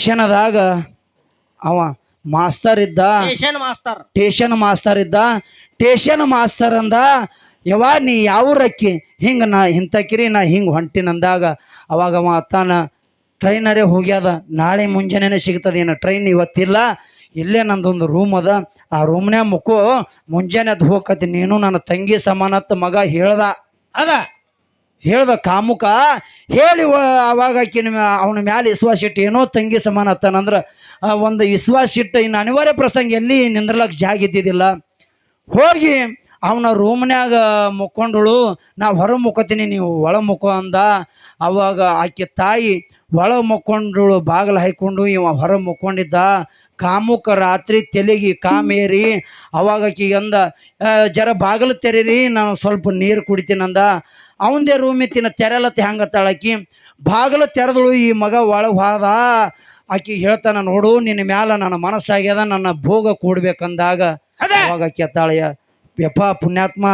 ಶಿಕ್ಷಣದಾಗ ಅವ ಮಾಸ್ತರ್ ಇದ್ದ. Station master. Station master ಇದ್ದ. ಟೇಷನ್ ಮಾಸ್ತರ್ ಅಂದ ಯಾವ ನೀ ಯಾವ ರಕ್ಕಿ ಹಿಂಗೆ ನಾ ಇಂಥಕಿರಿ ನಾ ಹಿಂಗೆ ಹೊಂಟಿನಂದಾಗ ಅವಾಗ ಅವ ತಾನ ಟ್ರೈನರೇ ಹೋಗ್ಯಾದ. ನಾಳೆ ಮುಂಜಾನೆ ಸಿಗ್ತದೇನು ಟ್ರೈನ್ ಇವತ್ತಿಲ್ಲ. ಇಲ್ಲೇ ನಂದೊಂದು ರೂಮ್ ಅದ. ಆ ರೂಮ್ನೇ ಮುಕ್ಕು ಮುಂಜಾನೆ ಅದು ಹೋಗತಿ ನೀನು ನನ್ನ ತಂಗಿ ಸಮಾನತ್ ಮಗ ಹೇಳ್ದ. ಅದ. ಹೇಳ್ದ ಕಾಮುಕ ಹೇಳಿ ಅವಾಗ ಆಕಿನ ಅವನ ಮ್ಯಾಲೆ ವಿಶ್ವಾಸ ಇಟ್ಟು ಏನೋ ತಂಗಿ ಸಮಾನ ಅತ್ತಾನಂದ್ರೆ ಒಂದು ವಿಶ್ವಾಸ ಇಟ್ಟು ಇನ್ನು ಅನಿವಾರ್ಯ ಪ್ರಸಂಗ ಎಲ್ಲಿ ನಿಂದ್ರಲಕ್ಕೆ ಜಾಗ ಇದ್ದಿದ್ದಿಲ್ಲ. ಹೋಗಿ ಅವನ ರೂಮ್ನ್ಯಾಗ ಮುಕ್ಕೊಂಡಳು ನಾ ಹೊರ ಮುಕ್ಕೋತೀನಿ ನೀವು ಒಳ ಮುಕ್ಕೋ ಅಂದ. ಅವಾಗ ಆಕೆ ತಾಯಿ ಒಳ ಮುಕ್ಕೊಂಡಳು ಬಾಗಿಲು ಹಾಯ್ಕೊಂಡು ಇವ ಹೊರ ಮುಕ್ಕೊಂಡಿದ್ದ. ಕಾಮುಕ ರಾತ್ರಿ ತೆಲಿಗಿ ಕಾಮೇರಿ ಅವಾಗ ಆಕಿಗೆ ಅಂದ "ಆ, ಜರ ಬಾಗಿಲು ತೆರೀರಿ ನಾನು ಸ್ವಲ್ಪ ನೀರು ಕುಡಿತೀನಂದ ಅವಂದೇ ರೂಮಿತ್ತಿನ ತೆರಲತ್ತೆ ಹೆಂಗತ್ತಾಳಕಿ ಬಾಗಿಲು ತೆರೆದಳು ಈ ಮಗ ಒಳಗೆ ಹೋದ. ಆಕಿ ಹೇಳ್ತಾನ ನೋಡು ನಿನ್ನ ಮ್ಯಾಲ ನನ್ನ ಮನಸ್ಸಾಗ್ಯದ ನನ್ನ ಭೋಗ ಕೂಡ್ಬೇಕಂದಾಗ ಅವಾಗ ಕೆತ್ತಾಳಯ್ಯ ಯಪ್ಪ ಪುಣ್ಯಾತ್ಮ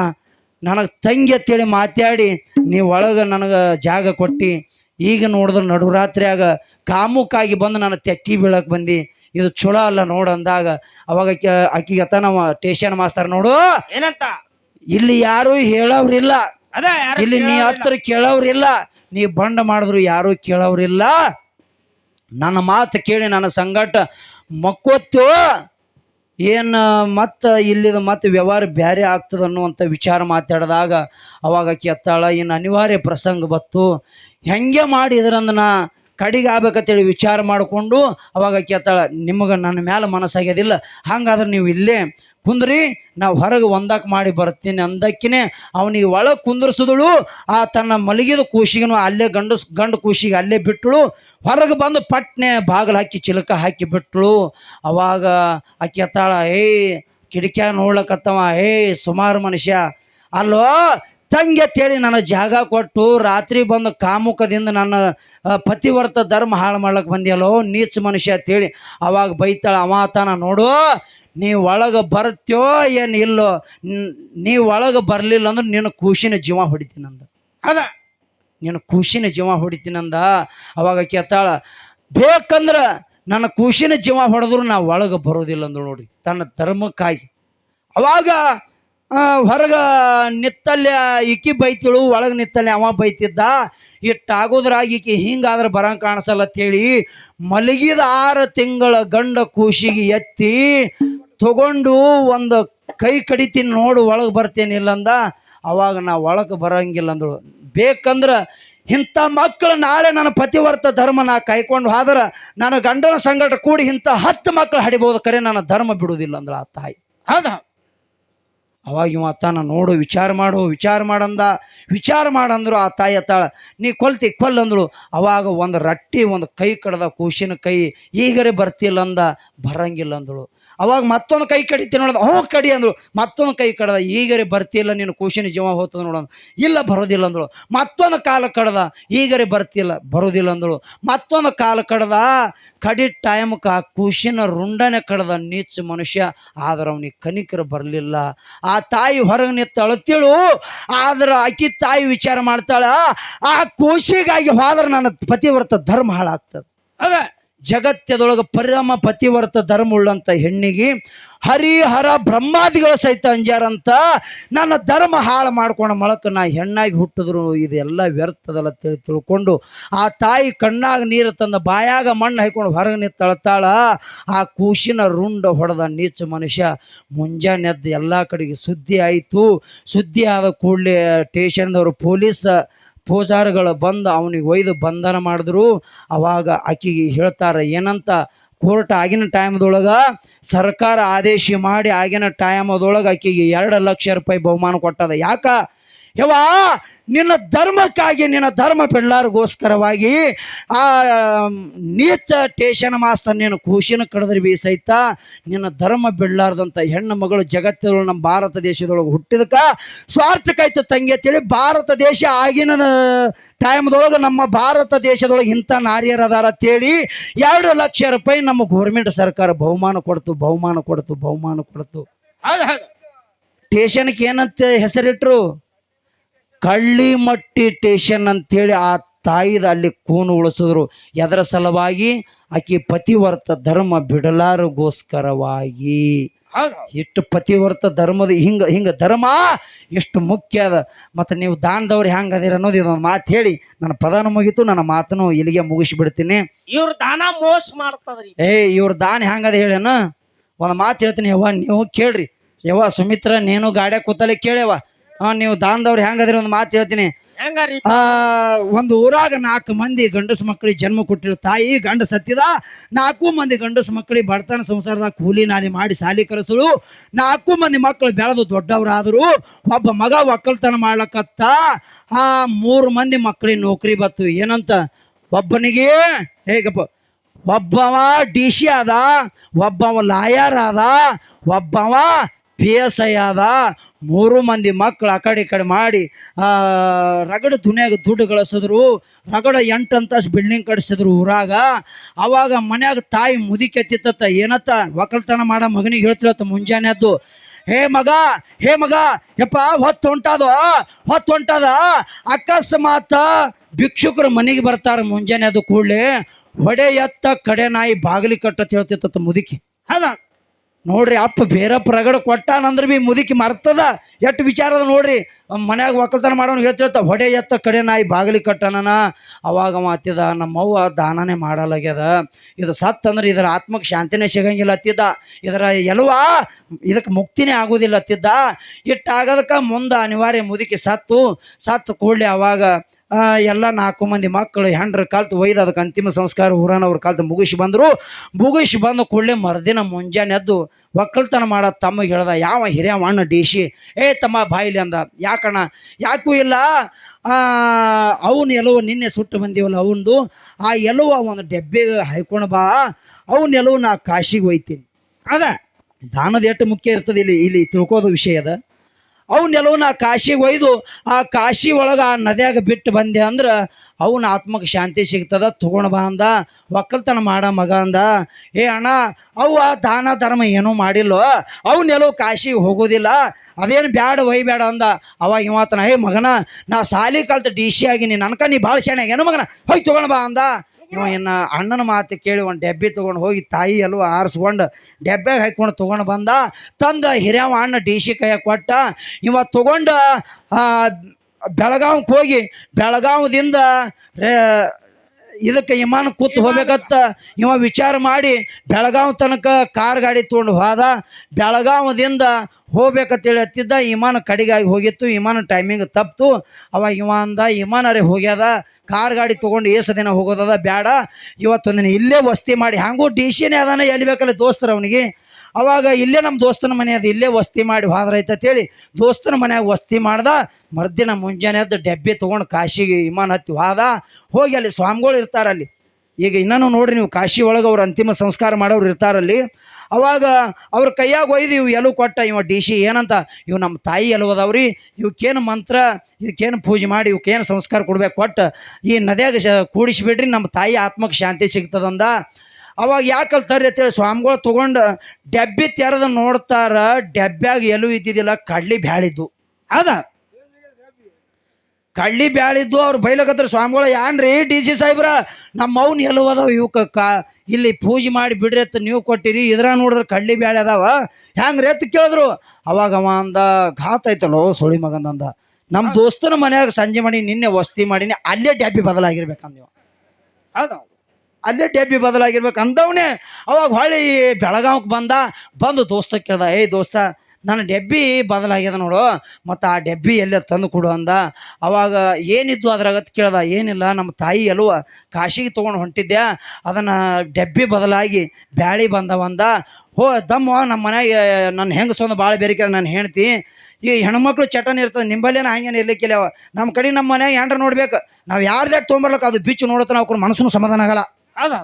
ನನಗೆ ತಂಗಿ ಅಂತೇಳಿ ಮಾತಾಡಿ ನೀ ಒಳಗೆ ನನಗೆ ಜಾಗ ಕೊಟ್ಟು. ಈಗ ನೋಡಿದ್ರೆ ನಡುರಾತ್ರಿಯಾಗ ಕಾಮುಕಾಗಿ ಬಂದು ನಾನು ತೆಕ್ಕಿ ಬೀಳಕ್ಕೆ ಬಂದು. ಇದು ಚಲೋ ಅಲ್ಲ ನೋಡು ಅಂದಾಗ ಅವಾಗ ಆಕಿ ಆಕಿಗೆ ಅತ್ತ ನಾವು ಟೇಷನ್ ಮಾಸ್ತರ್ ನೋಡು. ಏನಂತ? ಇಲ್ಲಿ ಯಾರು ಹೇಳೋರಿಲ್ಲ ಇಲ್ಲಿ ನೀ ಹತ್ರ ಕೇಳೋರಿಲ್ಲ ನೀ ಬಂಡ ಮಾಡಿದ್ರು ಯಾರು ಕೇಳೋರಿಲ್ಲ. ನನ್ನ ಮಾತು ಕೇಳಿ ನನ್ನ ಸಂಗಟ ಮಕ್ಕೊತ್ತು. ಏನು ಮತ್ತು ಇಲ್ಲಿದ ಮತ್ತು ವ್ಯವಹಾರ ಬೇರೆ ಆಗ್ತದೆ ಅನ್ನುವಂಥ ವಿಚಾರ ಮಾತಾಡಿದಾಗ ಅವಾಗ ಕೆತ್ತಾಳ ಇನ್ ಇನ್ನು ಅನಿವಾರ್ಯ ಪ್ರಸಂಗ ಬತ್ತು ಹೆಂಗೆ ಮಾಡಿ ಇದರಂದ ನಾ ಕಡಿಗೆ ಆಗ್ಬೇಕಂತೇಳಿ ವಿಚಾರ ಮಾಡಿಕೊಂಡು ಅವಾಗ ಕೇಳ್ತಾಳೆ ನಿಮಗೆ ನನ್ನ ಮ್ಯಾಲೆ ಮನಸ್ಸಾಗ್ಯದಿಲ್ಲ ಹಂಗಾದ್ರೆ ನೀವು ಇಲ್ಲೇ ಕುಂದ್ರಿ, ನಾವು ಹೊರಗೆ ಒಂದಕ್ಕೆ ಮಾಡಿ ಬರ್ತೀನಿ ಅಂದಕ್ಕಿನೇ ಅವನಿಗೆ ಒಳಗೆ ಕುಂದ್ರಿಸಿದಳು, ಆ ತನ್ನ ಮಲಗಿದ ಕೂಸಿಗೂ ಅಲ್ಲೇ ಗಂಡು ಗಂಡು ಕೂಸಿಗೆ ಅಲ್ಲೇ ಬಿಟ್ಟಳು, ಹೊರಗೆ ಬಂದು ಪಟ್ನೆ ಬಾಗಿಲು ಹಾಕಿ ಚಿಲಕ ಹಾಕಿ ಬಿಟ್ಟಳು ಅವಾಗ ಆಕೆ ಎತ್ತಾಳ, ಏಯ್, ಕಿಟಕಿಯಾಗ ನೋಡ್ಲಕತ್ತವ, ಏಯ್, ಸುಮಾರು ಮನುಷ್ಯ, ಅಲ್ಲೋ, ತಂಗೆ ತೇಳಿ ನನ್ನ ಜಾಗ ಕೊಟ್ಟು ರಾತ್ರಿ ಬಂದು ಕಾಮುಖದಿಂದ ನನ್ನ ಪತಿವರ್ತ ಧರ್ಮ ಹಾಳು ಮಾಡ್ಲಕ್ಕೆ ಬಂದಿಯಲ್ಲೋ, ನೀಚ ಮನುಷ್ಯ ಅಂತೇಳಿ ಅವಾಗ ಬೈತಾಳ ಅವಾತನ ತಾನ ನೋಡು ನೀವು ಒಳಗೆ ಬರ್ತ್ಯೋ ಏನು ಇಲ್ಲೋ ನೀವು ಒಳಗೆ ಬರಲಿಲ್ಲ ಅಂದ್ರೆ ನಿನ್ನ ಖುಷಿನ ಜೀವ ಹೊಡಿತೀನಂದ ಅದ ನಿನ್ನ ಖುಷಿನ ಜೀವ ಹೊಡಿತೀನಂದ ಅವಾಗ ಕೇತಾಳ ಬೇಕಂದ್ರೆ ನನ್ನ ಖುಷಿನ ಜೀವ ಹೊಡೆದ್ರು ನಾ ಒಳಗೆ ಬರೋದಿಲ್ಲ ಅಂದ್ರು ನೋಡಿ ತನ್ನ ಧರ್ಮಕ್ಕಾಗಿ. ಅವಾಗ ಹೊರಗೆ ನಿತ್ತಲ್ಯ ಈಕಿ ಬೈತಿಳು, ಒಳಗೆ ನಿತ್ತಲ್ಯ ಅವ ಬೈತಿದ್ದ. ಇಟ್ಟಾಗೋದ್ರಾಗಿ ಈಕಿ ಹಿಂಗಾದ್ರೆ ಬರಂಗೆ ಕಾಣಿಸಲ್ಲ ಅಂತೇಳಿ ಮಲಗಿದ ಆರು ತಿಂಗಳ ಗಂಡ ಕೂಸಿಗೆ ಎತ್ತಿ ತಗೊಂಡು ಒಂದು ಕೈ ಕಡಿತೀನಿ ನೋಡು, ಒಳಗೆ ಬರ್ತೇನೆ ಇಲ್ಲಂದ. ಅವಾಗ ನಾ ಒಳಗೆ ಬರಂಗಿಲ್ಲ ಅಂದಳು ಬೇಕಂದ್ರೆ ಇಂಥ ಮಕ್ಕಳು ನಾಳೆ ನನ್ನ ಪತಿವರ್ತ ಧರ್ಮ ನಾ ಕೈಕೊಂಡು ಆದ್ರೆ ನನ್ನ ಗಂಡನ ಸಂಗಟ ಕೂಡಿ ಇಂಥ ಹತ್ತು ಮಕ್ಕಳು ಹಡಿಬೋದು ಕರೆ, ನನ್ನ ಧರ್ಮ ಬಿಡುವುದಿಲ್ಲ ಅಂದ್ರೆ ಆ ತಾಯಿ. ಹೌದ. ಅವಾಗ ಇವ ತಾನ ನೋಡು, ವಿಚಾರ ಮಾಡು, ವಿಚಾರ ಮಾಡಂದ, ವಿಚಾರ ಮಾಡಂದ್ರು ಆ ತಾಯಿ ಅತ್ತಾಳ, ನೀ ಕೊಲ್ತಿ ಕೊಲ್ಲಂದಳು ಅವಾಗ ಒಂದು ರಟ್ಟಿ, ಒಂದು ಕೈ ಕಡ್ದ ಕೂಸಿನ ಕೈ, ಈಗರೆ ಬರ್ತಿಲ್ಲ ಅಂದ ಬರಂಗಿಲ್ಲ ಅಂದಳು ಅವಾಗ ಮತ್ತೊಂದು ಕೈ ಕಡಿತೀನಿ ನೋಡೋದು ಹ್ಞೂ ಕಡಿ ಅಂದಳು ಮತ್ತೊಂದು ಕೈ ಕಡ್ದ, ಈಗರೆ ಬರ್ತಿಲ್ಲ, ನೀನು ಕೂಶಿನ ಜೀವ ಹೋಗ್ತದೆ ನೋಡೋದು ಇಲ್ಲ, ಬರೋದಿಲ್ಲ ಅಂದಳು ಮತ್ತೊಂದು ಕಾಲ ಕಡ್ದ, ಈಗರೆ ಬರ್ತಿಲ್ಲ, ಬರೋದಿಲ್ಲ ಅಂದಳು ಮತ್ತೊಂದು ಕಾಲ ಕಡ್ದ, ಕಡಿ ಟೈಮ್ಗೆ ಆ ಕೂಸಿನ ರುಂಡನೆ ಕಡ್ದ, ನೀಚ ಮನುಷ್ಯ, ಆದ್ರೆ ಅವನಿಗೆ ಕನಿಕರ ಬರಲಿಲ್ಲ. ಆ ತಾಯಿ ಹೊರಗೆ ನಿಂತ ಅಳತಿಳು, ಆದ್ರೆ ಆಕಿ ತಾಯಿ ವಿಚಾರ ಮಾಡ್ತಾಳ, ಆ ಕೂಶಿಗಾಗಿ ಹೋದ್ರೆ ನನ್ನ ಪತಿವ್ರತ ಧರ್ಮ ಹಾಳಾಗ್ತದೆ. ಅದ. ಜಗತ್ತದೊಳಗೆ ಪರಿಣಾಮ ಪತಿವರ್ತ ಧರ್ಮ ಉಳ್ಳಂಥ ಹೆಣ್ಣಿಗೆ, ಹರಿಹರ ಬ್ರಹ್ಮಾದಿಗಳು ಸಹಿತ ಅಂಜಾರಂತ, ನನ್ನ ಧರ್ಮ ಹಾಳು ಮಾಡ್ಕೊಂಡು ಮೊಳಕ ನಾ ಹೆಣ್ಣಾಗಿ ಹುಟ್ಟಿದ್ರು, ಇದೆಲ್ಲ ವ್ಯರ್ಥದಲ್ಲ ತಿಳಿ ತಿಳ್ಕೊಂಡು, ಆ ತಾಯಿ ಕಣ್ಣಾಗ ನೀರು ತಂದ ಬಾಯಾಗ ಮಣ್ಣು ಹಾಯ್ಕೊಂಡು ಹೊರಗೆ ನಿಂತಳತಾಳ ಆ ಕೂಸಿನ ರುಂಡ ಹೊಡೆದ ನೀಚ ಮನುಷ್ಯ ಮುಂಜಾನೆ ಎದ್ದು ಎಲ್ಲ ಕಡೆಗೆ ಸುದ್ದಿ ಆಯಿತು. ಸುದ್ದಿ ಆದ ಕೂಡಲೇ ಸ್ಟೇಷನ್ದವರು ಪೊಲೀಸ್ ಪೂಜಾರಿಗಳು ಬಂದು ಅವನಿಗೆ ಒಯ್ದು ಬಂಧನ ಮಾಡಿದ್ರು. ಅವಾಗ ಆಕಿಗೆ ಹೇಳ್ತಾರೆ, ಏನಂತ, ಕೋರ್ಟ್ ಆಗಿನ ಟೈಮ್ದೊಳಗೆ ಸರ್ಕಾರ ಆದೇಶ ಮಾಡಿ ಆಗಿನ ಟೈಮದೊಳಗೆ ಆಕಿಗೆ ಎರಡು ಲಕ್ಷ ರೂಪಾಯಿ ಬಹುಮಾನ ಕೊಟ್ಟದ. ಯಾಕ? ಯವ್ವ ನಿನ್ನ ಧರ್ಮಕ್ಕಾಗಿ ನಿನ್ನ ಧರ್ಮ ಬಿಡ್ಲಾರ್ಗೋಸ್ಕರವಾಗಿ ಆ ನೀಚ ಟೇಷನ್ ಮಾಸ್ತರ್ ನೀನು ಖುಷಿನ ಕಡಿದ್ರಿ ಬಿ ಸಹಿತ ನಿನ್ನ ಧರ್ಮ ಬಿಡ್ಲಾರ್ದಂಥ ಹೆಣ್ಣು ಮಗಳು ಜಗತ್ತಿನೊಳಗೆ ನಮ್ಮ ಭಾರತ ದೇಶದೊಳಗೆ ಹುಟ್ಟಿದಕ್ಕ ಸ್ವಾರ್ಥಕ್ಕಾಯ್ತು ತಂಗಿ ಅಂತೇಳಿ ಭಾರತ ದೇಶ ಆಗಿನ ಟೈಮ್ದೊಳಗೆ ನಮ್ಮ ಭಾರತ ದೇಶದೊಳಗೆ ಇಂಥ ನಾರಿಯರದಾರ ಅಂತೇಳಿ ಎರಡು ಲಕ್ಷ ರೂಪಾಯಿ ನಮ್ಮ ಗೌರ್ಮೆಂಟ್ ಸರ್ಕಾರ ಬಹುಮಾನ ಕೊಡ್ತು ಬಹುಮಾನ ಕೊಡ್ತು ಬಹುಮಾನ ಕೊಡ್ತು. ಟೇಷನ್ಗೆ ಏನಂತ ಹೆಸರಿಟ್ರು? ಕಳ್ಳಿಮಟ್ಟಿ ಟೇಷನ್ ಅಂಥೇಳಿ ಆ ತಾಯಿದ ಅಲ್ಲಿ ಕೂನು ಉಳಿಸಿದ್ರು. ಅದರ ಸಲುವಾಗಿ ಆಕೆ ಪತಿವರ್ತ ಧರ್ಮ ಬಿಡಲಾರಗೋಸ್ಕರವಾಗಿ. ಇಷ್ಟು ಪತಿವರ್ತ ಧರ್ಮದ ಹಿಂಗ ಹಿಂಗ ಧರ್ಮ ಎಷ್ಟು ಮುಖ್ಯ ಅದ. ಮತ್ತು ನೀವು ದಾನದವ್ರು ಹೆಂಗೆ ಅದಿರ ಅನ್ನೋದು ಇದೊಂದು ಮಾತು ಹೇಳಿ ನನ್ನ ಪ್ರಧಾನ ಮುಗೀತು ನನ್ನ ಮಾತನ್ನು ಇಲ್ಲಿಗೆ ಮುಗಿಸಿಬಿಡ್ತೀನಿ. ಇವ್ರ ದಾನ ಮೋಸ ಮಾಡ್ತದ್ರಿ. ಏ ಇವ್ರ ದಾನ ಹೆಂಗದ ಹೇಳೇನ ಒಂದು ಮಾತು ಹೇಳ್ತೀನಿ ಯವ್ವ ನೀವು ಕೇಳ್ರಿ. ಯವ್ವ ಸುಮಿತ್ರ ನೀನು ಗಾಡ್ಯಾಗ ಕೂತಲ್ಲೇ ಕೇಳ್ಯವ ನೀವು ದಾನದವ್ರು ಹೆಂಗದ್ರಿ ಒಂದು ಮಾತು ಹೇಳ್ತೀನಿ. ಹೆಂಗಾರಿ ಆ ಒಂದು ಊರಾಗ ನಾಲ್ಕು ಮಂದಿ ಗಂಡಸು ಮಕ್ಕಳಿಗೆ ಜನ್ಮ ಕೊಟ್ಟಿರು ತಾಯಿ ಗಂಡ ಸತ್ತಿದ ನಾಲ್ಕು ಮಂದಿ ಗಂಡಸು ಮಕ್ಕಳಿಗೆ ಬಡತನ ಸಂಸಾರದಾಗ ಕೂಲಿ ನಾಲಿ ಮಾಡಿ ಸಾಲಿ ಕಲಿಸಲು ನಾಲ್ಕು ಮಂದಿ ಮಕ್ಕಳು ಬೆಳೆದು ದೊಡ್ಡವರಾದರು ಒಬ್ಬ ಮಗ ಒಕ್ಕಲ್ತನ ಮಾಡ್ಲಕತ್ತ ಆ ಮೂರು ಮಂದಿ ಮಕ್ಕಳಿಗೆ ನೌಕರಿ ಬತ್ತು. ಏನಂತ? ಒಬ್ಬನಿಗೆ ಹೇಗಪ್ಪ? ಒಬ್ಬವ ಡಿ ಸಿ ಆದ ಒಬ್ಬವ ಲಾಯರ್ ಆದ ಒಬ್ಬವ ಪಿ ಎಸ್ ಐ ಆದ ಮೂರು ಮಂದಿ ಮಕ್ಕಳು ಆ ಕಡೆ ಈ ಕಡೆ ಮಾಡಿ ರಗಡ ದುನಿಯಾಗ ದುಡ್ಡು ಗಳಿಸಿದ್ರು, ರಗಡ ಎಂಟು ಅಂತಸ್ ಬಿಲ್ಡಿಂಗ್ ಕಟ್ಸಿದ್ರು ಊರಾಗ. ಅವಾಗ ಮನ್ಯಾಗ ತಾಯಿ ಮುದಿಕೆತ್ತಿತ್ತ ಏನತ್ತ ಒಕ್ಕಲ್ತನ ಮಾಡೋ ಮಗನಿಗೆ ಹೇಳ್ತಿರತ್ತ ಮುಂಜಾನೆ ಅದು ಹೇ ಮಗ ಹೇ ಮಗ, ಯಪ್ಪ, ಹೊತ್ತು ಹೊಂಟದ ಹೊತ್ತು ಹೊಂಟದ ಅಕಸ್ಮಾತ್ ಭಿಕ್ಷುಕರು ಮನೆಗೆ ಬರ್ತಾರೆ ಮುಂಜಾನೆ ಅದು ಕೂಡಲೇ, ಹೊಡೆ ಎತ್ತ ಕಡೆ ನಾಯಿ ಬಾಗಿಲಿ ಕಟ್ಟತ್ ಹೇಳ್ತಿತ್ತ ಮುದುಕಿ. ಹೌದ. ನೋಡ್ರಿ ಅಪ್ಪ ಬೇರೆ ಪ್ರಗಡ ಕೊಟ್ಟಾನಂದ್ರೆ ಬಿ ಮುದುಕಿ ಮರ್ತದ. ಎಷ್ಟು ವಿಚಾರ ಅದ ನೋಡ್ರಿ. ಮನ್ಯಾಗ ಒಕ್ಕಲ್ತನ ಮಾಡೋನು ಹೇಳ್ತಿರ್ತ ಹೊಡೆ ಎತ್ತ ಕಡೆ ನಾಯಿ ಬಾಗಿಲಿ ಕಟ್ಟನನ. ಅವಾಗ ಅವ ಹತ್ತಿದ ನಮ್ಮವ್ವ ದಾನನೇ ಮಾಡಲಾಗ್ಯದ. ಇದು ಸತ್ ಅಂದ್ರೆ ಇದರ ಆತ್ಮಕ್ಕೆ ಶಾಂತಿನೇ ಸಿಗಂಗಿಲ್ಲ ಅತ್ತಿದ್ದ ಇದರ ಎಲ್ವಾ ಇದಕ್ಕೆ ಮುಕ್ತಿನೇ ಆಗೋದಿಲ್ಲ ಅತ್ತಿದ್ದ ಇಟ್ಟಾಗೋದಕ್ಕೆ ಮುಂದೆ ಅನಿವಾರ್ಯ ಮುದುಕಿ ಸತ್ತು. ಸತ್ತು ಕೂಡಲೇ ಅವಾಗ ಎಲ್ಲ ನಾಲ್ಕು ಮಂದಿ ಮಕ್ಕಳು ಹೆಂಡ್ರ ಕಲ್ತು ಒಯ್ದು ಅದಕ್ಕೆ ಅಂತಿಮ ಸಂಸ್ಕಾರ ಊರನವ್ರ ಕಲ್ತು ಮುಗಿಸಿ ಬಂದರು. ಮುಗಿಸಿ ಬಂದ ಕೂಡಲೇ ಮರುದಿನ ಮುಂಜಾನೆ ಎದ್ದು ಒಕ್ಕಲ್ತನ ಮಾಡೋ ತಮ್ಮಗೆ ಹೇಳ್ದ, ಯಾವ ಹಿರಿಯ ಅಣ್ಣ ಡಿಶಿ ಏ ತಮ್ಮ ಬಾಯಿಲಿ ಅಂದ. ಯಾಕಣ್ಣ? ಯಾಕೂ ಇಲ್ಲ. ಅವನು ಎಲ್ಲವ ನಿನ್ನೆ ಸುಟ್ಟು ಬಂದೀವಲ್ಲ ಅವನದು. ಆ ಎಲ್ಲವ ಒಂದು ಡೆಬ್ಬೆಗೆ ಹಾಯ್ಕೊಂಡು ಬಾ. ಅವನ ಎಲ್ಲವೂ ನಾ ಕಾಶಿಗೆ ಒಯ್ತೀನಿ ಅದ ದಾನದ ಎಷ್ಟು ಮುಖ್ಯ ಇರ್ತದೆ ಇಲ್ಲಿ ಇಲ್ಲಿ ತಿಳ್ಕೋದು ವಿಷಯ ಅದ. ಅವನ್ನೆಲ್ಲವೂ ನಾ ಕಾಶಿಗೆ ಒಯ್ದು ಆ ಕಾಶಿ ಒಳಗೆ ಆ ನದಿಯಾಗ ಬಿಟ್ಟು ಬಂದೆ ಅಂದ್ರೆ ಅವನ ಆತ್ಮಕ್ಕೆ ಶಾಂತಿ ಸಿಗ್ತದ. ತೊಗೊಂಡು ಬಾ ಅಂದ. ಒಕ್ಕಲ್ತನ ಮಾಡ ಮಗ ಅಂದ. ಏ ಅಣ್ಣ ಅವು ಆ ದಾನ ಧರ್ಮ ಏನೂ ಮಾಡಿಲ್ಲೋ? ಅವನ್ನೆಲ್ಲವೂ ಕಾಶಿಗೆ ಹೋಗೋದಿಲ್ಲ. ಅದೇನು ಬ್ಯಾಡ ಒಯ್ಬೇಡ ಅಂದ. ಅವಾಗ ಇವತ್ತನ ಏ ಮಗನ, ನಾ ಸಾಲಿ ಕಲ್ತು ಡಿ ಸಿ ಆಗಿನಿ ನನ್ಕ ನೀ ಭಾಳ ಶಾಣೆ ಏನು ಮಗನ. ಹೋಗಿ ತೊಗೊಂಡು ಬಾ ಅಂದ. ಇವ ಇನ್ನು ಅಣ್ಣನ ಮಾತು ಕೇಳಿ ಒಂದು ಡೆಬ್ಬಿ ತೊಗೊಂಡು ಹೋಗಿ ತಾಯಿ ಎಲ್ಲವ ಆರಿಸ್ಕೊಂಡು ಡೆಬ್ಬೆಗೆ ಹಾಕ್ಕೊಂಡು ತೊಗೊಂಡು ಬಂದ. ತಂದ ಹಿರಿಯವ ಅಣ್ಣ ಡಿ ಸಿ ಕೈಯಾಗ ಕೊಟ್ಟ. ಇವ ತೊಗೊಂಡು ಬೆಳಗಾವ್ಗೆ ಹೋಗಿ, ಬೆಳಗಾವ್ದಿಂದ ರೇ ಇದಕ್ಕೆ ವಿಮಾನ ಕೂತ್ ಹೋಗ್ಬೇಕತ್ತ ಇವ ವಿಚಾರ ಮಾಡಿ ಬೆಳಗಾವ್ ತನಕ ಕಾರ್ ಗಾಡಿ ತೊಗೊಂಡು ಹೋದ. ಬೆಳಗಾವದಿಂದ ಹೋಗ್ಬೇಕಂತೇಳಿ ಹತ್ತಿದ್ದ ವಿಮಾನ ಕಡೆಗಾಗಿ ಹೋಗಿತ್ತು. ವಿಮಾನ ಟೈಮಿಂಗ್ ತಪ್ಪಿತು ಅವಾಗ ಇವ ಅಂದ ವಿಮಾನರೇ ಹೋಗ್ಯದ. ಕಾರ್ ಗಾಡಿ ತೊಗೊಂಡು ಏಸು ದಿನ ಹೋಗೋದದ ಬ್ಯಾಡ ಇವತ್ತೊಂದಿನ ಇಲ್ಲೇ ವಸ್ತಿ ಮಾಡಿ. ಹ್ಯಾಂಗೂ ಡಿ ಸಿನೇ ಅದಾನ ಎಲ್ಲಿ ಬೇಕಲ್ಲ ದೋಸ್ತರ ಅವನಿಗೆ. ಅವಾಗ ಇಲ್ಲೇ ನಮ್ಮ ದೋಸ್ತನ ಮನೆ ಅದು, ಇಲ್ಲೇ ವಸ್ತಿ ಮಾಡಿ ಹೋದ್ರೈತೆ ಅಂತೇಳಿ ದೋಸ್ತನ ಮನ್ಯಾಗ ವಸ್ತಿ ಮಾಡ್ದ, ಮರ್ದಿನ ಮುಂಜಾನೆ ಎದ್ದು ಡಬ್ಬಿ ತೊಗೊಂಡು ಕಾಶಿಗೆ ವಿಮಾನ ಹತ್ತಿ ಹೋದ, ಹೋಗಿ ಅಲ್ಲಿ ಸ್ವಾಮಿಗಳು ಇರ್ತಾರಲ್ಲಿ ಈಗ ಇನ್ನೂ ನೋಡ್ರಿ ನೀವು ಕಾಶಿ ಒಳಗೆ ಅವ್ರು ಅಂತಿಮ ಸಂಸ್ಕಾರ ಮಾಡೋರು ಇರ್ತಾರಲ್ಲಿ ಅವಾಗ ಅವ್ರ ಕೈಯಾಗ ಒಯ್ದು ಇವು ಎಲು ಕೊಟ್ಟ, ಇವ ಡಿ ಸಿ ಏನಂತ, ಇವು ನಮ್ಮ ತಾಯಿ ಎಲುವದವ್ರಿ ಇವಕ್ಕೇನು ಮಂತ್ರ ಇವಕ್ಕೇನು ಪೂಜೆ ಮಾಡಿ ಇವಕ್ಕೇನು ಸಂಸ್ಕಾರ ಕೊಡ್ಬೇಕು ಕೊಟ್ಟು, ಈ ನದಿಯಾಗ ಶ ನಮ್ಮ ತಾಯಿ ಆತ್ಮಕ್ಕೆ ಶಾಂತಿ ಸಿಗ್ತದಂದ. ಅವಾಗ ಯಾಕೆ ಕಲ್ತಾರೆ ಅಂತೇಳಿ ಸ್ವಾಮಿಗಳು ತೊಗೊಂಡು ಡೆಬ್ಬಿ ತೆರೆದು ನೋಡ್ತಾರ ಡೆಬ್ಬ್ಯಾಗ ಎಲು ಇದ್ದಿದ್ದಿಲ್ಲ ಕಡ್ಲಿ ಬ್ಯಾಳಿದ್ದು. ಅದ? ಕಳ್ಳಿ ಬ್ಯಾಳಿದ್ದು ಅವ್ರು ಬೈಲಕತ್ರ ಸ್ವಾಮಿಗಳು ಯಾನ್ರಿ ಡಿ ಸಿ ಸಾಹೇಬ್ರ? ನಮ್ಮ ಅವ್ನ ಇವಕ್ಕೆ ಕಾ ಇಲ್ಲಿ ಪೂಜೆ ಮಾಡಿ ಬಿಡ್ರಿ ಅಂತ ನೀವು ಕೊಟ್ಟಿರಿ ಇದ್ರ ನೋಡಿದ್ರೆ ಕಳ್ಳಿ ಬ್ಯಾಳೆ ಅದಾವ. ಹೆಂಗ್ರಿ ಅಂತ ಕೇಳಿದ್ರು. ಅವಾಗ ಅವ ಅಂದ ಘಾತ ಐತಲ್ಲೋ ಸುಳಿ ಮಗಂದಂದ ನಮ್ಮ ದೋಸ್ತನ ಮನ್ಯಾಗ ಸಂಜೆ ಮಾಡಿ ನಿನ್ನೆ ವಸ್ತಿ ಮಾಡೀನಿ ಅಲ್ಲೇ ಡ್ಯಾಬಿ ನೀವು ಹೌದ. ಅಲ್ಲೇ ಡೆಬ್ಬಿ ಬದಲಾಗಿರ್ಬೇಕು ಅಂದವನೇ ಅವಾಗ ಹೊಳ್ಳಿ ಬೆಳಗಾವ್ಗೆ ಬಂದ, ಬಂದು ದೋಸ್ತ ಕೇಳ್ದ, ಏಯ್ ದೋಸ್ತ, ನನ್ನ ಡೆಬ್ಬಿ ಬದಲಾಗ್ಯದ ನೋಡು, ಮತ್ತು ಆ ಡೆಬ್ಬಿ ಎಲ್ಲ ತಂದು ಕೊಡು ಅಂದ. ಅವಾಗ ಏನಿದ್ದು ಅದ್ರಾಗತ್ತು ಕೇಳ್ದ, ಏನಿಲ್ಲ, ನಮ್ಮ ತಾಯಿ ಎಲ್ಲುವ ಕಾಶಿಗೆ ತೊಗೊಂಡು ಹೊಂಟಿದ್ದೆ ಅದನ್ನು ಡೆಬ್ಬಿ ಬದಲಾಗಿ ಬ್ಯಾಳಿ ಬಂದವಂದ ಹೋ, ದಮ್ಮ ನಮ್ಮ ಮನೆಗೆ ನನ್ನ ಹೆಂಗಸೊಂದು ಭಾಳ ಬೇರಿಕೆ ನಾನು ಹೇಳ್ತಿ ಈ ಹೆಣ್ಮಕ್ಳು ಚಟನ್ ಇರ್ತದೆ, ನಿಂಬಲ್ಲೇನ ಹಂಗೇನು ಇರ್ಲಿಕ್ಕಿಲ್ಲ ನಮ್ಮ ಕಡೆ ನಮ್ಮ ಮನೆ ಏನ್ರ ನೋಡ್ಬೇಕು, ನಾವು ಯಾರ್ದಾಗ ತೊಗೊಂಬರ್ಲಕ್ಕ ಅದು ಬಿಚ್ಚು ನೋಡುತ್ತೆ ನಾವು ಮನಸ್ಸು ಸಮಾಧಾನ ಆಗಲ್ಲ. ಹೌದ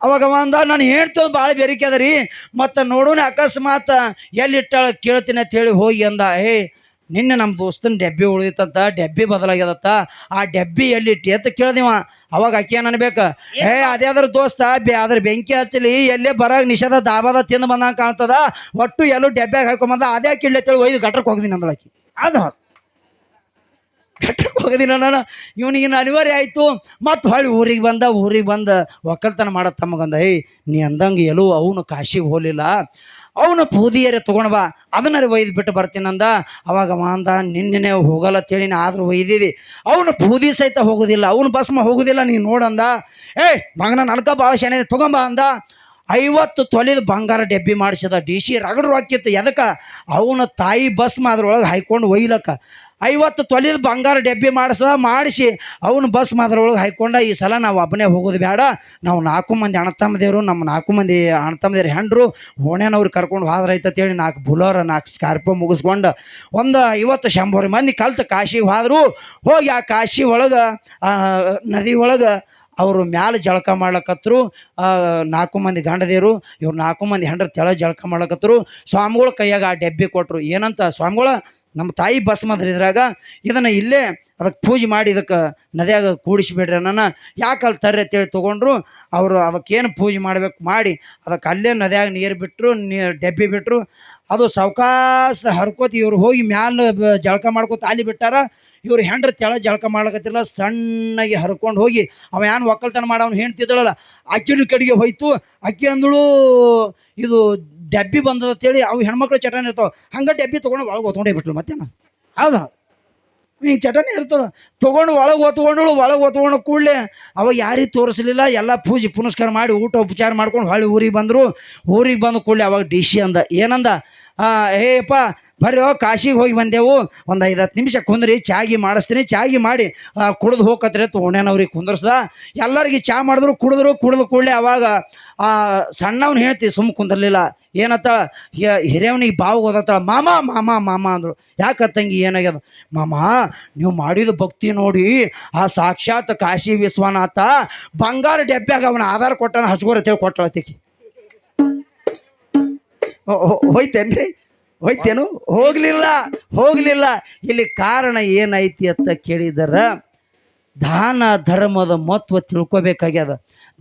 ಅವಾಗ ಒಂದ ನಾನು ಹೇಳ್ತದ ಭಾಳ ಬೇರಿಕೆ ಅದ ರೀ ಮತ್ತು ನೋಡೋಣ ಅಕಸ್ಮಾತ್ ಎಲ್ಲಿಟ್ಟಾಳ ಕೇಳ್ತೀನಿ ಅಂತ ಹೇಳಿ ಹೋಗಿ ಅಂದ. ಹೇ ನಿನ್ನೆ ನಮ್ಮ ದೋಸ್ತನ ಡೆಬ್ಬಿ ಉಳಿದಿತ್ತಂತ ಡೆಬ್ಬಿ ಬದಲಾಗ್ಯದತ್ತ ಆ ಡೆಬ್ಬಿ ಎಲ್ಲಿಟ್ಟಿ ಅಂತ ಕೇಳ್ದಿವ ಅವಾಗ ಅಕ್ಕಿ ಅನ್ಬೇಕು ಏ ಅದೇ ಅದ್ರ ದೋಸ್ತ ಬೆ ಅದ್ರ ಬೆಂಕಿ ಹಚ್ಚಲಿ ಎಲ್ಲೇ ಬರಾಗ ನಿಷೇಧ ದಾಬಾದ ತಿಂದು ಬಂದಂಗೆ ಕಾಣ್ತದ ಒಟ್ಟು ಎಲ್ಲೂ ಡೆಬ್ಬ್ಯಾಗ ಹಾಕೊಂಬಂದ ಅದೇ ಕಿಡ್ಲಿ ತಿಳಿ ಒಯ್ದು ಗಟ್ರಕ್ಕೆ ಹೋಗ್ದೀನಿ ಅಂದಳಾಕಿ ಹೌದ ಕಟ್ಟಕ್ಕೆ ಹೋಗದಿನ ನಾನು ಇವನಿಗೆ ಅನಿವಾರ್ಯ ಆಯಿತು. ಮತ್ತು ಹೊಳ್ಳಿ ಊರಿಗೆ ಬಂದ ಊರಿಗೆ ಬಂದ ಒಕ್ಕಲ್ತನ ಮಾಡೋ ತಮ್ಮಗಂದ, ಏಯ್, ನೀ ಅಂದಂಗೆ ಎಲ್ಲೂ ಅವನು ಕಾಶಿಗೆ ಹೋಲಿಲ್ಲ ಅವನು ಪೂದಿಯರೆ ತೊಗೊಂಡು ಬಾ. ಅದನ್ನ ಒಯ್ದು ಬಿಟ್ಟು ಬರ್ತೀನಂದ ಅವಾಗ ಅವ ಅಂದ ನಿನ್ನೆ ಹೋಗಲ್ಲ ಅಂತೇಳಿ ನಾ ಒಯ್ದಿದ್ದಿ ಒಯ್ದಿದಿ. ಅವನು ಪೂದಿ ಸಹಿತ ಹೋಗೋದಿಲ್ಲ. ಅವನು ಭಸ್ಮ ಹೋಗೋದಿಲ್ಲ ನೀನು ನೋಡಂದ ಏಯ್, ಮಗನ ನನ್ಕ ಭಾಳ ಶಾನೆ ತೊಗೊಂಬ ಅಂದ. ಐವತ್ತು ತೊಲಿದ ಬಂಗಾರ ಡೆಬ್ಬಿ ಮಾಡಿಸಿದ, ಡಿ ಸಿ ರಗಡು ಹಾಕಿತ್ತು. ಎದಕ್ಕೆ? ಅವನ ತಾಯಿ ಬಸ್ಮ ಅದ್ರೊಳಗೆ ಹಾಯ್ಕೊಂಡು ಒಯ್ಲಕ್ಕ. ಐವತ್ತು ತೊಲಿದ ಬಂಗಾರ ಡೆಬ್ಬಿ ಮಾಡಿಸ್ದ, ಮಾಡಿಸಿ ಅವನು ಬಸ್ ಮಾದರೊಳಗೆ ಹಾಕೊಂಡ ಈ ಸಲ ನಾವು ಒಬ್ಬನೇ ಹೋಗೋದು ಬೇಡ ನಾವು ನಾಲ್ಕು ಮಂದಿ ಅಣ್ಣತಮ್ಮದೇವರು ನಮ್ಮ ನಾಲ್ಕು ಮಂದಿ ಅಣ್ಣತಮ್ಮದೇವ್ರು ಹೆಂಡ್ರು, ಓಣ್ಯಾನವ್ರು ಕರ್ಕೊಂಡು ಹೋದ್ರೈತೆ ಅಂತೇಳಿ ನಾಲ್ಕು ಬುಲೋರ ನಾಲ್ಕು ಸ್ಕಾರ್ಪಿಯೋ ಮುಗಿಸ್ಕೊಂಡು ಒಂದು ಐವತ್ತು ಶಂಬರ್ ಮಂದಿ ಕಲ್ತು ಕಾಶಿಗೆ ಹೋದರು. ಹೋಗಿ ಆ ಕಾಶಿ ಒಳಗೆ ನದಿ ಒಳಗೆ ಅವರು ಮ್ಯಾಲ ಜಳಕ ಮಾಡ್ಲಕತ್ರು. ನಾಲ್ಕು ಮಂದಿ ಗಂಡದೇರು, ಇವ್ರು ನಾಲ್ಕು ಮಂದಿ ಹೆಂಡ್ರ ತೆಳ ಜಳಕ ಮಾಡ್ಲಕತ್ರು. ಸ್ವಾಮಿಗಳು ಕೈಯಾಗ ಆ ಡೆಬ್ಬಿ ಕೊಟ್ಟರು ಏನಂತ ಸ್ವಾಮಿಗಳ? ನಮ್ಮ ತಾಯಿ ಭಸ್ಮದ್ರ ಇದ್ರಾಗ ಇದನ್ನು ಇಲ್ಲೇ ಅದಕ್ಕೆ ಪೂಜೆ ಮಾಡಿ ಇದಕ್ಕೆ ನದಿಯಾಗ ಕೂಡಿಸಿಬಿಡ್ರಿ ನನ್ನ ಯಾಕೆ ಅಲ್ಲಿ ತರ್ರಿ ಅಂತೇಳಿ ತೊಗೊಂಡ್ರು ಅವರು ಅದಕ್ಕೇನು ಪೂಜೆ ಮಾಡ್ಬೇಕು ಮಾಡಿ ಅದಕ್ಕೆ ಅಲ್ಲೇ ನದಿಯಾಗ ನೀರು ಬಿಟ್ಟರು ನೀರು ಡಬ್ಬಿ ಬಿಟ್ಟರು. ಅದು ಸೌಕಾಸ ಹರ್ಕೋತಿ ಇವರು ಹೋಗಿ ಮ್ಯಾಲ ಜಳಕ ಮಾಡ್ಕೊತ ಅಲ್ಲಿ ಬಿಟ್ಟಾರ. ಇವ್ರು ಹೆಂಡ್ರ ತೆಳ ಜಳಕ ಮಾಡ್ಲಕತ್ತಿಲ್ಲ, ಸಣ್ಣಗೆ ಹರ್ಕೊಂಡು ಹೋಗಿ ಅವ ಏನು ಒಕ್ಕಲ್ತನ ಮಾಡವನು ಹೆಣ್ತಿದ್ದಳಲ್ಲ ಅಕ್ಕಿನ ಕಡೆಗೆ ಹೋಯ್ತು. ಅಕ್ಕಿ ಅಂದಳು, ಇದು ಡಬ್ಬಿ ಬಂದದ ಅಂತೇಳಿ ಅವು ಹೆಣ್ಮಕ್ಳು ಚಟನ ಇರ್ತಾವ, ಹಂಗೆ ಡಬ್ಬಿ ತೊಗೊಂಡು ಒಳಗೆ ಹೊತ್ಕೊಂಡೇ ಬಿಟ್ಲು ಮತ್ತೇನು? ಹೌದು? ಹಿಂಗೆ ಚಟನೆ ಇರ್ತದ, ತೊಗೊಂಡು ಒಳಗೆ ಹೊತ್ಕೊಂಡಳು, ಒಳಗೆ ಹೊತ್ಕೊಂಡು ಕೂಡಲೇ ಅವಾಗ ಯಾರಿಗೆ ತೋರಿಸಲಿಲ್ಲ, ಎಲ್ಲ ಪೂಜೆ ಪುನಸ್ಕಾರ ಮಾಡಿ ಊಟ ಉಪಚಾರ ಮಾಡ್ಕೊಂಡು ಹೊಳ್ಳಿ ಊರಿಗೆ ಬಂದರು. ಊರಿಗೆ ಬಂದ ಕೂಡಲೇ ಅವಾಗ ಡಿಶಿ ಅಂದ, ಏನಂದ? ಏಯಪ್ಪ ಬರೋ ಕಾಶಿಗೆ ಹೋಗಿ ಬಂದೆವು. ಒಂದು ಐದು ಹತ್ತು ನಿಮಿಷ ಕುಂದ್ರಿ, ಚಾಗಿ ಮಾಡಿಸ್ತೀನಿ, ಚಾಗಿ ಮಾಡಿ ಕುಡ್ದು ಹೋಗತ್ರಿ ಅವ್ರಿಗೆ ಕುಂದರ್ಸ್ದ. ಎಲ್ಲರಿಗೆ ಚಾ ಮಾಡಿದ್ರು, ಕುಡಿದ್ರು, ಕುಡಿದು ಕೂಡಲೇ ಅವಾಗ, ಆ, ಸಣ್ಣವ್ನು ಹೇಳ್ತಿ ಸುಮ್ಮ ಕುಂದಿರ್ಲಿಲ್ಲ. ಏನತ್ತ ಹಿರಿಯವನಿಗೆ ಬಾವು ಓದತ್ತಾಳ ಮಾಮ ಮಾಮ ಮಾಮ ಅಂದ್ರು. ಯಾಕತ್ತಂಗಿ ತಂಗಿ ಏನಾಗ್ಯದ? ಮಾಮ, ನೀವು ಮಾಡಿದ ಭಕ್ತಿ ನೋಡಿ, ಆ ಸಾಕ್ಷಾತ್ ಕಾಶಿ ವಿಶ್ವನಾಥ ಬಂಗಾರ ಡೆಬ್ಬ್ಯಾಗ ಅವನ ಆಧಾರ ಕೊಟ್ಟನ ಹಚ್ಕೋರ ಅಂತೇಳಿ ಕೊಟ್ಟಳತಿಕಿ ಹೋಯ್ತೇನ್ರಿ? ಹೋಯ್ತೇನು? ಹೋಗ್ಲಿಲ್ಲ ಹೋಗ್ಲಿಲ್ಲ. ಇಲ್ಲಿ ಕಾರಣ ಏನೈತಿ ಅಂತ ಕೇಳಿದರ ದಾನ ಧರ್ಮದ ಮಹತ್ವ ತಿಳ್ಕೊಬೇಕಾಗ್ಯದ.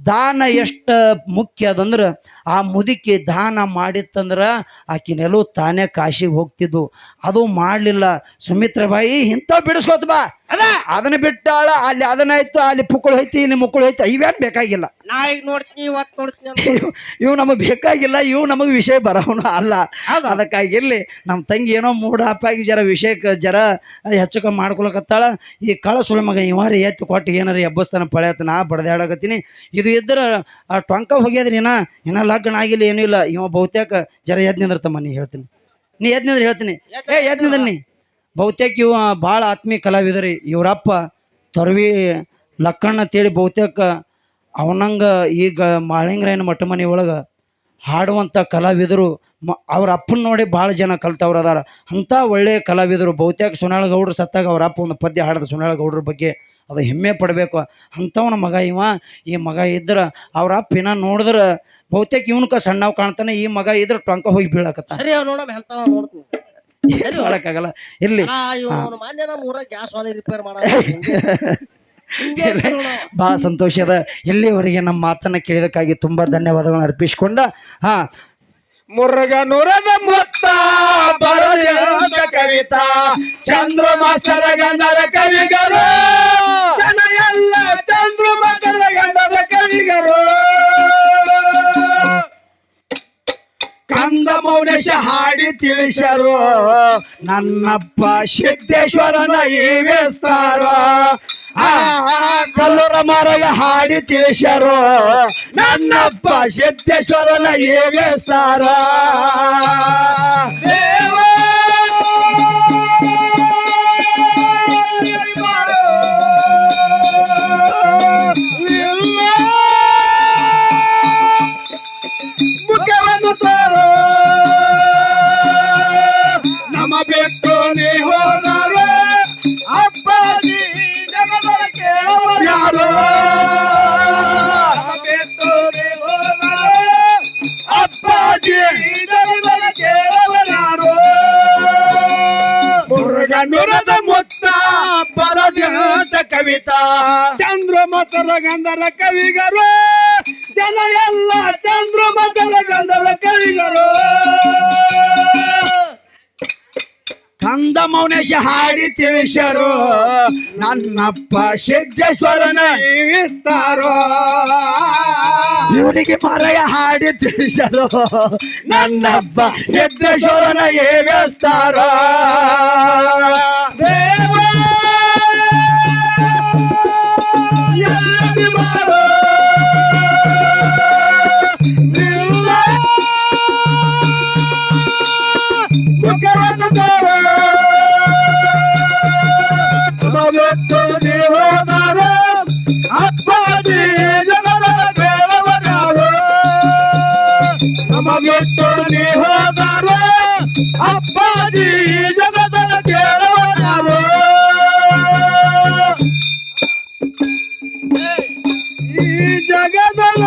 ದಾನ ಎಷ್ಟು ಮುಖ್ಯ ಅದಂದ್ರೆ ಆ ಮುದುಕಿ ದಾನ ಮಾಡಿತ್ತಂದ್ರೆ ಆಕಿನೆಲ್ಲೂ ತಾನೇ ಕಾಶಿಗೆ ಹೋಗ್ತಿದ್ವು. ಅದು ಮಾಡಲಿಲ್ಲ. ಸುಮಿತ್ರಬಾಯಿ ಇಂಥ ಬಿಡಿಸ್ಕೋತ ಬಾ. ಅದ. ಅದನ್ನ ಬಿಟ್ಟಾಳ ಅಲ್ಲಿ ಅದನ್ನಾಯ್ತು ಅಲ್ಲಿ ಪುಕ್ಕಳು ಹೋಯ್ತು ಇಲ್ಲಿ ಮುಕ್ಕಳು ಹೋಯ್ತು ಇವೇನು ಬೇಕಾಗಿಲ್ಲ. ನಾ ಈಗ ನೋಡ್ತೀನಿ ಇವತ್ತು ನೋಡ್ತೀನಿ ಅಂತ. ಇವು ನಮಗೆ ಬೇಕಾಗಿಲ್ಲ ಇವು ನಮಗೆ ವಿಷಯ ಬರೋನು ಅಲ್ಲ. ಅದು ಅದಕ್ಕಾಗಿ ಇರ್ಲಿ ನಮ್ಮ ತಂಗಿ ಏನೋ ಮೂಡ ಹಾಪಾಗಿ ಜರ ವಿಷಯಕ್ಕೆ ಜರ ಹೆಚ್ಚು ಕಮ್ಮಿ ಮಾಡ್ಕೊಳಕತ್ತಾಳ. ಈ ಕಳ ಸುಳಿ ಮಗ ಇವಾರಿ ಎತ್ತು ಕೊಟ್ಟು ಏನಾರ ಎಬ್ಬಸ್ತಾನ ಪಳ್ಯಾತ ನಾ ಬಡ್ದಾಡಕತ್ತೀನಿ. ಇದು ಇದ್ರೆ ಆ ಟೊಂಕ ಹೋಗ್ಯಾದ್ರಿ ಏನ ಇನ್ನ ಲಗ್ನ ಆಗಿಲ್ಲ ಏನೂ ಇಲ್ಲ. ಇವ ಬಹುತೇಕ ಜರ ಎದ್ ನಿಂದಿರ್ತಮ್ಮ ನೀ ಹೇಳ್ತೀನಿ. ನೀ ಎದ್ ನಿಂದ್ರೆ ಹೇಳ್ತೀನಿ. ಏ ಎದ್ ನಿಂದ್ರ ನೀ. ಬಹುತೇಕ ಇವ ಭಾಳ ಆತ್ಮೀಯ ಕಲಾವಿದರಿ. ಇವರಪ್ಪ ತೊರವಿ ಲಕ್ಕಣ್ಣ ತೇಳಿ ಬಹುತೇಕ ಅವನಂಗ ಈಗ ಮಾಳಿಂಗರಾಯನ ಮಠ ಮನೆ ಒಳಗೆ ಹಾಡುವಂಥ ಕಲಾವಿದರು ಮ ಅವ್ರ ಅಪ್ಪನ ನೋಡಿ ಭಾಳ ಜನ ಕಲ್ತವ್ರು ಅದಾರ. ಅಂಥ ಒಳ್ಳೆಯ ಕಲಾವಿದರು ಬಹುತೇಕ ಸುನಾಳ ಗೌಡ್ರು ಸತ್ತಾಗ ಅವ್ರ ಅಪ್ಪ ಒಂದು ಪದ್ಯ ಹಾಡಿದ ಸುನಾಳ ಗೌಡ್ರ ಬಗ್ಗೆ ಅದು ಹೆಮ್ಮೆ ಪಡಬೇಕು. ಅಂಥವನ ಮಗ ಇವ ಈ ಮಗ ಇದ್ರೆ ಅವ್ರ ಅಪ್ಪ ಇನ್ನ ನೋಡಿದ್ರೆ ಬಹುತೇಕ ಇವನ್ಕ ಸಣ್ಣವ್ ಕಾಣ್ತಾನೆ ಈ ಮಗ ಇದ್ರೆ ಟೊಂಕ ಹೋಗಿ ಬೀಳಕತ್ತ ಸರಿ ಅವ್ ನೋಡಮ್ ಎಂತ ನೋಡ್ತೀನಿ. ಏನು ಹೇಳಕ್ಕಾಗಲ್ಲ. ಇಲ್ಲಿ. ಮಾನ್ಯ ನಮ್ಮ ಊರಾಗ ಗ್ಯಾಸ್ ವಾಲಿ ರಿಪೇರ್ ಮಾಡ ಭಾಳ ಸಂತೋಷದ ಇಲ್ಲಿವರೆಗೆ ನಮ್ಮ ಮಾತನ್ನ ಕೇಳಿದಕ್ಕಾಗಿ ತುಂಬಾ ಧನ್ಯವಾದಗಳನ್ನು ಅರ್ಪಿಸಿಕೊಂಡ. ಹಾ ಮುರುಗ ನುರದ ಮುತ್ತ ಬರದ ಕವಿತಾ ಚಂದ್ರ ಮಾಸ್ತರ ಗಂಧರ ಕವಿಗರು ಜನ ಎಲ್ಲ ಚಂದ್ರಮ ಗಂಧರ ಕವಿಗರು ಕಂದ ಮೌನೇಶ ಹಾಡಿ ತಿಳಿಸರು, ನನ್ನಪ್ಪ ಸಿದ್ದೇಶ್ವರನ ಈ ಆ ಕಲ್ಲೂರ ಮಾರಾಯ ಹಾಡಿ ತಿಳಿಸರು ನನ್ನಪ್ಪ ಸಿದ್ದೇಶ್ವರನ ಏವೇಸ್ತಾರ ಬರದಂತ ಚಂದ್ರ ಚಂದ್ರಮತರ ಗಂಧರ ಕವಿಗರು, ಜನ ಎಲ್ಲ ಚಂದ್ರಮತರ ಗಂಧರ ಕವಿಗರು. ಕಂದ ಮೌನೇಶ ಹಾಡಿ ತಿಳಿಸರು, ನನ್ನಪ್ಪ ಸಿದ್ದೇಶ್ವರನ ಜೀವಿಸ್ತಾರೋ ಇವನಿಗೆ ಮರಯ ಹಾಡಿ ತಿಳಿಸರು, ನನ್ನಪ್ಪ ಸಿದ್ದೇಶ್ವರನ ಏವಿಸ್ತಾರೋ ದೇವ! ಅಪ್ಪಾಜಿ ಜಗದನ ಕೇಳವನರು ಈ ಜಗದನ